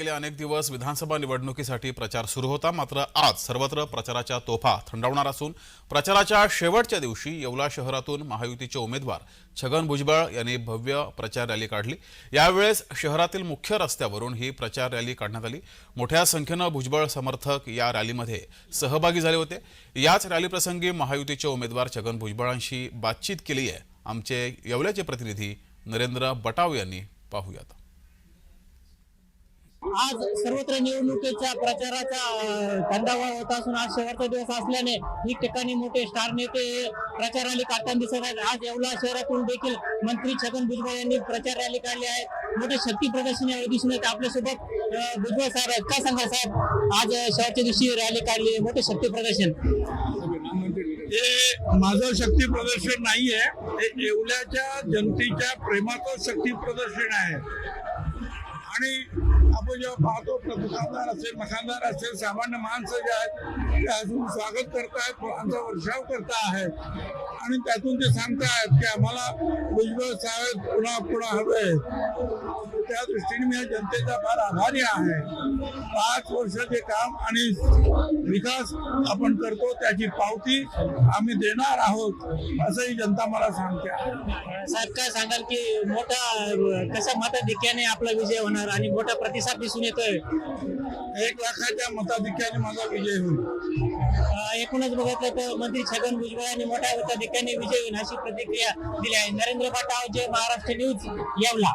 गेले अनेक दिवस विधानसभा निवडणुकीसाठी प्रचार सुरू होता. मात्र आज सर्वत्र प्रचाराच्या तोफा थंडावणार असून प्रचाराच्या शेवटच्या दिवशी येवला शहरातून महायुतीचे उमेदवार छगन भुजबळ यांनी भव्य प्रचार रॅली काढली. यावेळेस शहरातील मुख्य रस्त्यावरून ही प्रचार रॅली काढण्यात आली. मोठ्या संख्येनं भुजबळ समर्थक या रॅलीमध्ये सहभागी झाले होते. याच रॅलीप्रसंगी महायुतीचे उमेदवार छगन भुजबळांशी बातचीत केली आहे आमचे येवल्याचे प्रतिनिधी नरेंद्र बटाव यांनी पाहूयात. आज सर्वत्र निवडणुकीच्या प्रचाराचा अं, थंडावा होत असून आज शेवटचा दिवस असल्याने ठिकठिकाणी मोठे स्टार नेते प्रचार रॅली काढताना दिसत आहेत. आज येवला शहरातून देखील मंत्री छगन भुजबळ यांनी प्रचार रॅली काढली आहे. मोठे शक्ती प्रदर्शन यावेळी दिसून येते आपल्यासोबत भुजबळ साहेब आहेत. काय सांगा साहेब? आज अं, शेवटच्या दिवशी रॅली काढली मोठे शक्ती प्रदर्शन. हे माझं शक्ती प्रदर्शन नाहीये. हे येवल्याच्या जनतेच्या प्रेमाचं शक्ती प्रदर्शन आहे. आणि आपण जेव्हा पाहतो दुकानदार असेल मकानदार असेल सामान्य माणसं जे आहेत अजून स्वागत करतायत फुलांचा वर्षाव करता आहेत आणि त्यातून ते सांगतायत की आम्हाला भुजबळ साहेब पुन्हा पुन्हा हवे. त्या दृष्टीने मी जनतेचा फार आभारी आहे. पाच वर्षाचे काम आणि विकास आपण करतो त्याची पावती आम्ही देणार आहोत असंही जनता मला सांगते. साहेब काय सांगाल की मोठा कशा मताधिक्याने आपला विजय होणार आणि मोठा प्रतिसाद दिसून येतोय? एक लाखाच्या मताधिक्याने माझा विजय होईल. एकूणच बघितलं तर मंत्री छगन भुजबळ यांनी मोठ्या मताधिक्याने विजय होईल अशी प्रतिक्रिया दिली आहे. नरेंद्र पाटाव जे महाराष्ट्र न्यूज येवला.